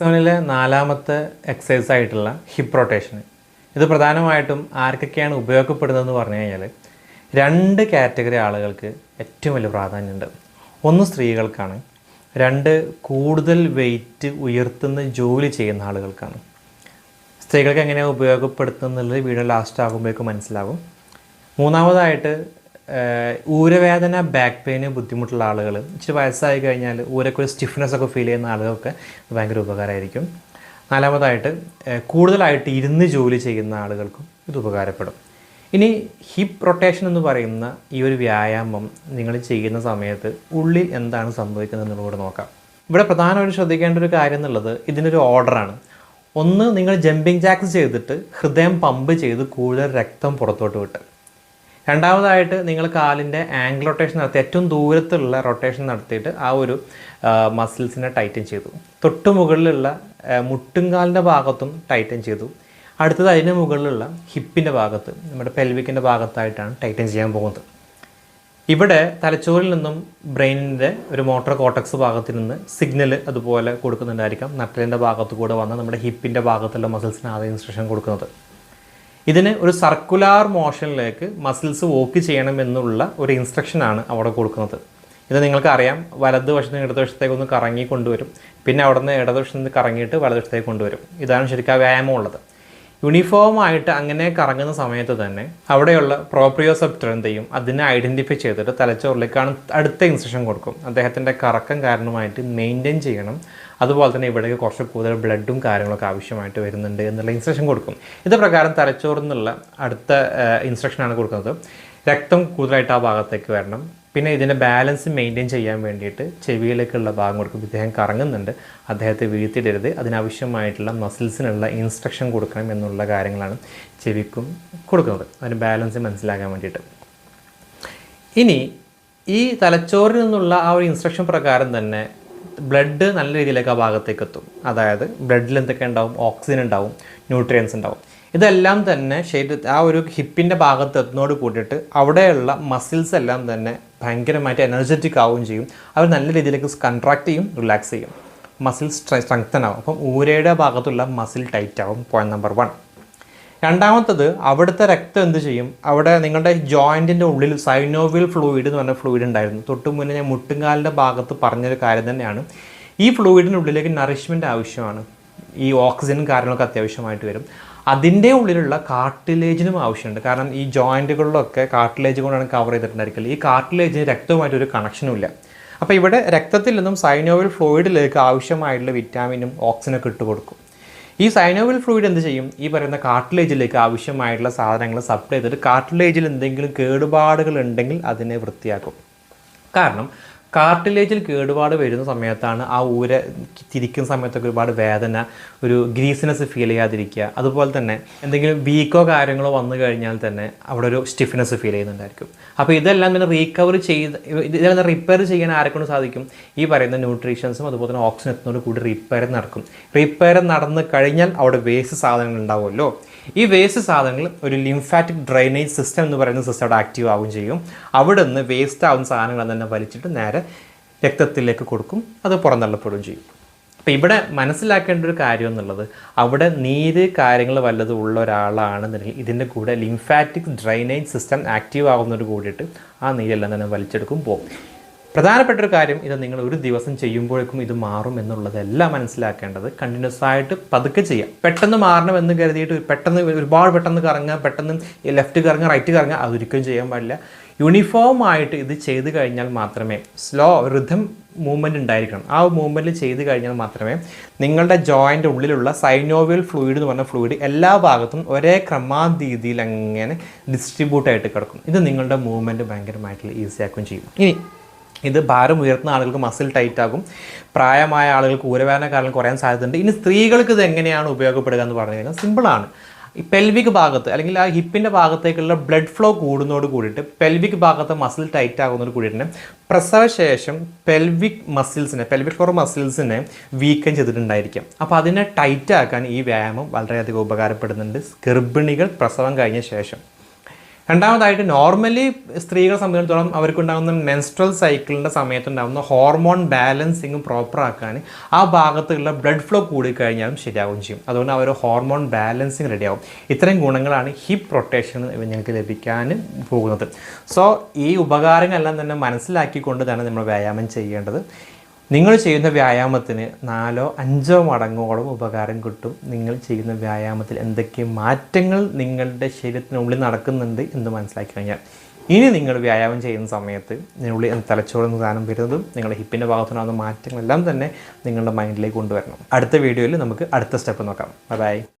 സോണിലെ നാലാമത്തെ എക്സസൈസ് ആയിട്ടുള്ള ഹിപ്പ് റൊട്ടേഷൻ ഇത് പ്രധാനമായിട്ടും ആർക്കൊക്കെയാണ് ഉപയോഗപ്പെടുന്നതെന്ന് പറഞ്ഞു കഴിഞ്ഞാൽ രണ്ട് കാറ്റഗറി ആളുകൾക്ക് ഏറ്റവും വലിയ പ്രാധാന്യമുണ്ട്. ഒന്ന് സ്ത്രീകൾക്കാണ്. രണ്ട് കൂടുതൽ വെയിറ്റ് ഉയർത്തുന്ന ജോലി ചെയ്യുന്ന ആളുകൾക്കാണ്. സ്ത്രീകൾക്ക് എങ്ങനെയാണ് ഉപയോഗപ്പെടുത്തുന്നുള്ളത് വീഡിയോ ലാസ്റ്റ് ആകുമ്പോഴേക്കും മനസ്സിലാവും. മൂന്നാമതായിട്ട് ഊരവേദന ബാക്ക് പെയിന് ബുദ്ധിമുട്ടുള്ള ആളുകൾ ഇച്ചിരി വയസ്സായി കഴിഞ്ഞാൽ ഊരൊക്കെ ഒരു സ്റ്റിഫ്നെസ് ഒക്കെ ഫീൽ ചെയ്യുന്ന ആളുകൾക്ക് ഭയങ്കര ഉപകാരമായിരിക്കും. നാലാമതായിട്ട് കൂടുതലായിട്ട് ഇരുന്ന് ജോലി ചെയ്യുന്ന ആളുകൾക്കും ഇത് ഉപകാരപ്പെടും. ഇനി ഹിപ്പ് റൊട്ടേഷൻ എന്ന് പറയുന്ന ഈ ഒരു വ്യായാമം നിങ്ങൾ ചെയ്യുന്ന സമയത്ത് ഉള്ളിൽ എന്താണ് സംഭവിക്കുന്നത് എന്നുള്ളത് നോക്കാം. ഇവിടെ പ്രധാനമായിട്ട് ശ്രദ്ധിക്കേണ്ട ഒരു കാര്യം എന്നുള്ളത് ഇതിനൊരു ഓർഡറാണ് ഒന്ന് നിങ്ങൾ ജമ്പിങ് ജാക്സ് ചെയ്തിട്ട് ഹൃദയം പമ്പ് ചെയ്ത് കൂടുതൽ രക്തം പുറത്തോട്ട് വിട്ട്. രണ്ടാമതായിട്ട് നിങ്ങൾ കാലിന്റെ ആംഗിൾ റൊട്ടേഷൻ നടത്തി ഏറ്റവും ദൂരത്തുള്ള റൊട്ടേഷൻ നടത്തിയിട്ട് ആ ഒരു മസിൽസിനെ ടൈറ്റൻ ചെയ്തു. തൊട്ട് മുകളിലുള്ള മുട്ടുംകാലിന്റെ ഭാഗത്തും ടൈറ്റൻ ചെയ്തു. അടുത്തത് അതിന് മുകളിലുള്ള ഹിപ്പിന്റെ ഭാഗത്ത് നമ്മുടെ പെൽവിക്കിന്റെ ഭാഗത്തായിട്ടാണ് ടൈറ്റൻ ചെയ്യാൻ പോകുന്നത്. ഇവിടെ തലച്ചോറിൽ നിന്നും ബ്രെയിനിന്റെ ഒരു മോട്ടോർ കോട്ടക്സ് ഭാഗത്തിൽ നിന്ന് സിഗ്നൽ അതുപോലെ കൊടുക്കുന്നുണ്ടായിരിക്കാം. നട്ടലിന്റെ ഭാഗത്തു കൂടെ വന്ന് നമ്മുടെ ഹിപ്പിന്റെ ഭാഗത്തുള്ള മസിൽസിന് ആദ്യം ഇൻസ്ട്രക്ഷൻ കൊടുക്കുന്നത്. ഇതിന് ഒരു സർക്കുലാർ മോഷനിലേക്ക് മസിൽസ് വോക്ക് ചെയ്യണം എന്നുള്ള ഒരു ഇൻസ്ട്രക്ഷനാണ് അവിടെ കൊടുക്കുന്നത്. ഇത് നിങ്ങൾക്ക് അറിയാം വലതുവശത്ത് നിന്ന് ഇടതുവശത്തേക്ക് ഒന്ന് കറങ്ങി കൊണ്ടുവരും. പിന്നെ അവിടെ നിന്ന് ഇടതുവശത്ത് നിന്ന് കറങ്ങിയിട്ട് വലതുവശത്തേക്ക് കൊണ്ടുവരും. ഇതാണ് ശരിക്കും വ്യായാമം ഉള്ളത് യൂണിഫോം ആയിട്ട് അങ്ങനെ കറങ്ങുന്ന സമയത്ത് തന്നെ അവിടെയുള്ള പ്രോപ്രിയോസെപ്റ്റർ എന്ത് ചെയ്യും? അതിനെ ഐഡന്റിഫൈ ചെയ്തിട്ട് തലച്ചോറിലേക്കാണ് അടുത്ത ഇൻസ്ട്രക്ഷൻ കൊടുക്കും. അദ്ദേഹത്തിന്റെ കറക്കം കാരണമായിട്ട് മെയിന്റെയിൻ ചെയ്യണം. അതുപോലെ തന്നെ ഇവിടേക്ക് കുറച്ച് കൂടുതൽ ബ്ലഡും കാര്യങ്ങളൊക്കെ ആവശ്യമായിട്ട് വരുന്നുണ്ട് എന്നുള്ള ഇൻസ്ട്രക്ഷൻ കൊടുക്കും. ഇത് പ്രകാരം തലച്ചോറിൽ അടുത്ത ഇൻസ്ട്രക്ഷനാണ് കൊടുക്കുന്നത്. രക്തം കൂടുതലായിട്ട് ആ ഭാഗത്തേക്ക് വരണം. പിന്നെ ഇതിന്റെ ബാലൻസ് മെയിന്റെയിൻ ചെയ്യാൻ വേണ്ടിയിട്ട് ചെവിയിലേക്കുള്ള ഭാഗം കൊടുക്കും. ഇദ്ദേഹം കറങ്ങുന്നുണ്ട്. അദ്ദേഹത്തെ വീഴ്ത്തിയിടരുത്. അതിനാവശ്യമായിട്ടുള്ള മസിൽസിനുള്ള ഇൻസ്ട്രക്ഷൻ കൊടുക്കണം എന്നുള്ള കാര്യങ്ങളാണ് ചെവിക്കും കൊടുക്കുന്നത്. അതിന് ബാലൻസ് മനസ്സിലാക്കാൻ വേണ്ടിയിട്ട്. ഇനി ഈ തലച്ചോറിൽ നിന്നുള്ള ആ ഒരു ഇൻസ്ട്രക്ഷൻ പ്രകാരം തന്നെ ബ്ലഡ് നല്ല രീതിയിലേക്ക് ആ ഭാഗത്തേക്ക് എത്തും അതായത് ബ്ലഡിൽ എന്തൊക്കെ ഉണ്ടാവും? ഓക്സിജൻ ഉണ്ടാവും ന്യൂട്രിയൻസ് ഉണ്ടാവും. ഇതെല്ലാം തന്നെ ശരീര ആ ഒരു ഹിപ്പിന്റെ ഭാഗത്ത് എത്തുന്നതോട് കൂടിയിട്ട് അവിടെയുള്ള മസിൽസ് എല്ലാം തന്നെ ഭയങ്കരമായിട്ട് എനർജറ്റിക് ആവുകയും ചെയ്യും. അവർ നല്ല രീതിയിലേക്ക് കൺട്രാക്ട് ചെയ്യും റിലാക്സ് ചെയ്യും. മസിൽ സ്ട്രെങ്തൻ ആവും. അപ്പം ഊരയുടെ ഭാഗത്തുള്ള മസിൽ ടൈറ്റ് ആവും പോയിന്റ് നമ്പർ വൺ രണ്ടാമത്തത് അവിടുത്തെ രക്തം എന്ത് ചെയ്യും? അവിടെ നിങ്ങളുടെ ജോയിന്റിന്റെ ഉള്ളിൽ സൈനോവിൽ ഫ്ലൂയിഡ് എന്ന് പറഞ്ഞ ഫ്ലൂയിഡ് ഉണ്ടായിരുന്നു. തൊട്ട് മുന്നേ ഞാൻ മുട്ടുംകാലിന്റെ ഭാഗത്ത് പറഞ്ഞൊരു കാര്യം തന്നെയാണ്. ഈ ഫ്ലൂയിഡിന്റെ ഉള്ളിലേക്ക് നറിഷ്മെന്റ് ആവശ്യമാണ്. ഈ ഓക്സിജനും കാര്യങ്ങളൊക്കെ അത്യാവശ്യമായിട്ട് വരും. അതിന്റെ ഉള്ളിലുള്ള കാർട്ടിലേജിനും ആവശ്യമുണ്ട്. കാരണം ഈ ജോയിന്റുകളിലൊക്കെ കാർട്ടിലേജ് കൊണ്ടാണ് കവർ ചെയ്തിട്ടുണ്ടായിരിക്കില്ല ഈ കാർട്ടിലേജിന് രക്തവുമായിട്ട് ഒരു കണക്ഷനും ഇല്ല. അപ്പോൾ ഇവിടെ രക്തത്തിൽ നിന്നും സൈനോവിൽ ഫ്ലൂയിഡിലേക്ക് ആവശ്യമായിട്ടുള്ള വിറ്റാമിനും ഓക്സിജനൊക്കെ ഇട്ട് കൊടുക്കും ഈ സൈനോവിൽ ഫ്ലൂയിഡ് എന്ത് ചെയ്യും? ഈ പറയുന്ന കാർട്ടിലേജിലേക്ക് ആവശ്യമായിട്ടുള്ള സാധനങ്ങൾ സപ്ലൈ ചെയ്തിട്ട് കാർട്ടിലേജിൽ എന്തെങ്കിലും കേടുപാടുകൾ ഉണ്ടെങ്കിൽ അതിനെ വൃത്തിയാക്കും. കാരണം കാർട്ടിലേജിൽ കേടുപാട് വരുന്ന സമയത്താണ് ആ ഊര തിരിക്കുന്ന സമയത്തൊക്കെ ഒരുപാട് വേദന ഒരു ഗ്രീസിനെസ് ഫീൽ ചെയ്യാതിരിക്കുക. അതുപോലെ തന്നെ എന്തെങ്കിലും വീക്കോ കാര്യങ്ങളോ വന്നു കഴിഞ്ഞാൽ തന്നെ അവിടെ ഒരു സ്റ്റിഫ്നെസ് ഫീൽ ചെയ്യുന്നുണ്ടായിരിക്കും. അപ്പോൾ ഇതെല്ലാം തന്നെ റീകവർ ചെയ്ത് ഇതെല്ലാം റിപ്പയർ ചെയ്യാൻ ആരെക്കൊണ്ട് സാധിക്കും? ഈ പറയുന്ന ന്യൂട്രീഷൻസും അതുപോലെ തന്നെ ഓക്സിജൻ എത്തുന്നതോട് കൂടി റിപ്പയർ നടക്കും. റിപ്പയർ നടന്നു കഴിഞ്ഞാൽ അവിടെ വേസ്റ്റ് സാധനങ്ങൾ ഉണ്ടാവുമല്ലോ. ഈ വേസ്റ്റ് സാധനങ്ങൾ ഒരു ലിംഫാറ്റിക് ഡ്രെയിനേജ് സിസ്റ്റം എന്ന് പറയുന്ന സിസ്റ്റം അവിടെ ആക്റ്റീവ് ആവുകയും ചെയ്യും. അവിടെ നിന്ന് വേസ്റ്റ് ആവുന്ന സാധനങ്ങൾ തന്നെ വലിച്ചിട്ട് നേരെ രക്തത്തിലേക്ക് കൊടുക്കും അത് പുറന്തള്ളപ്പെടുകയും ചെയ്യും. അപ്പോൾ ഇവിടെ മനസ്സിലാക്കേണ്ട ഒരു കാര്യം എന്നുള്ളത് അവിടെ നീര് കാര്യങ്ങൾ വല്ലതും ഉള്ള ഒരാളാണെന്നുണ്ടെങ്കിൽ ഇതിന്റെ കൂടെ ലിംഫാറ്റിക് ഡ്രൈനേജ് സിസ്റ്റം ആക്റ്റീവ് ആകുന്നതോട് കൂടിയിട്ട് ആ നീരെല്ലാം തന്നെ വലിച്ചെടുക്കും പോകും. പ്രധാനപ്പെട്ട ഒരു കാര്യം ഇത് നിങ്ങൾ ഒരു ദിവസം ചെയ്യുമ്പോഴേക്കും ഇത് മാറും എന്നുള്ളതെല്ലാം മനസ്സിലാക്കേണ്ടത് കണ്ടിന്യൂസ് ആയിട്ട് പതുക്കെ ചെയ്യാം. പെട്ടെന്ന് മാറണമെന്ന് കരുതിയിട്ട് പെട്ടെന്ന് ഒരുപാട് പെട്ടെന്ന് കറങ്ങുക പെട്ടെന്ന് ലെഫ്റ്റ് കറങ്ങുക റൈറ്റ് കറങ്ങുക അതൊരിക്കലും ചെയ്യാൻ പാടില്ല. യൂണിഫോം ആയിട്ട് ഇത് ചെയ്ത് കഴിഞ്ഞാൽ മാത്രമേ സ്ലോ റിഥം മൂവ്മെന്റ് ഉണ്ടായിരിക്കണം. ആ മൂവ്മെന്റിൽ ചെയ്ത് കഴിഞ്ഞാൽ മാത്രമേ നിങ്ങളുടെ ജോയിന്റെ ഉള്ളിലുള്ള സൈനോവിയൽ ഫ്ലൂയിഡ് എന്ന് പറഞ്ഞ ഫ്ലൂയിഡ് എല്ലാ ഭാഗത്തും ഒരേ ക്രമാതീതിയിൽ അങ്ങനെ ഡിസ്ട്രിബ്യൂട്ട് ആയിട്ട് കിടക്കും. ഇത് നിങ്ങളുടെ മൂവ്മെന്റ് ഭയങ്കരമായിട്ടുള്ള ഈസി ആക്കുകയും ചെയ്യും. ഇനി ഇത് ഭാരം ഉയർത്തുന്ന ആളുകൾക്ക് മസിൽ ടൈറ്റ് ആകും. പ്രായമായ ആളുകൾക്ക് ഊരവേദന കാരണം കുറയാൻ സാധ്യതയുണ്ട്. ഇനി സ്ത്രീകൾക്ക് ഇത് എങ്ങനെയാണ് ഉപയോഗപ്പെടുക എന്ന് പറഞ്ഞു കഴിഞ്ഞാൽ സിമ്പിളാണ് ഈ പെൽവിക് ഭാഗത്ത് അല്ലെങ്കിൽ ആ ഹിപ്പിന്റെ ഭാഗത്തേക്കുള്ള ബ്ലഡ് ഫ്ലോ കൂടുന്നതോട് കൂടിയിട്ട് പെൽവിക് ഭാഗത്ത് മസിൽ ടൈറ്റ് ആകുന്നതോട് കൂടിയിട്ട് പ്രസവശേഷം പെൽവിക് മസിൽസിനെ പെൽവിക് ഫ്ലോർ മസിൽസിനെ വീക്കം ചെയ്തിട്ടുണ്ടായിരിക്കും. അപ്പോൾ അതിനെ ടൈറ്റ് ആക്കാൻ ഈ വ്യായാമം വളരെയധികം ഉപകാരപ്പെടുന്നുണ്ട്. ഗർഭിണികൾ പ്രസവം കഴിഞ്ഞ ശേഷം. രണ്ടാമതായിട്ട് നോർമലി സ്ത്രീകളെ സംബന്ധിച്ചിടത്തോളം അവർക്കുണ്ടാകുന്ന മെൻസ്ട്രൽ സൈക്കിളിന്റെ സമയത്തുണ്ടാകുന്ന ഹോർമോൺ ബാലൻസിങ് പ്രോപ്പറാക്കാൻ ആ ഭാഗത്തുള്ള ബ്ലഡ് ഫ്ലോ കൂടിക്കഴിഞ്ഞാലും ശരിയാവുകയും ചെയ്യും. അതുകൊണ്ട് അവർ ഹോർമോൺ ബാലൻസിങ് റെഡിയാവും ഇത്തരം ഗുണങ്ങളാണ് ഹിപ്പ് റൊട്ടേഷൻ ഞങ്ങൾക്ക് ലഭിക്കാൻ പോകുന്നത്. സോ ഈ ഉപകാരങ്ങളെല്ലാം തന്നെ മനസ്സിലാക്കിക്കൊണ്ട് തന്നെ നമ്മൾ വ്യായാമം ചെയ്യേണ്ടത്. നിങ്ങൾ ചെയ്യുന്ന വ്യായാമത്തിന് നാലോ അഞ്ചോ മടങ്ങോളം ഉപകാരം കിട്ടും. നിങ്ങൾ ചെയ്യുന്ന വ്യായാമത്തിൽ എന്തൊക്കെ മാറ്റങ്ങൾ നിങ്ങളുടെ ശരീരത്തിനുള്ളിൽ നടക്കുന്നുണ്ട് എന്ന് മനസ്സിലാക്കി കഴിഞ്ഞാൽ. ഇനി നിങ്ങൾ വ്യായാമം ചെയ്യുന്ന സമയത്ത് നിങ്ങളുള്ളിൽ തലച്ചോറ് എന്ന സാധനം വരുന്നതും നിങ്ങളുടെ ഹിപ്പിന്റെ ഭാഗത്തുനിന്നാകുന്ന മാറ്റങ്ങളെല്ലാം തന്നെ നിങ്ങളുടെ മൈൻഡിലേക്ക് കൊണ്ടുവരണം. അടുത്ത വീഡിയോയിൽ നമുക്ക് അടുത്ത സ്റ്റെപ്പ് നോക്കാം. ബൈ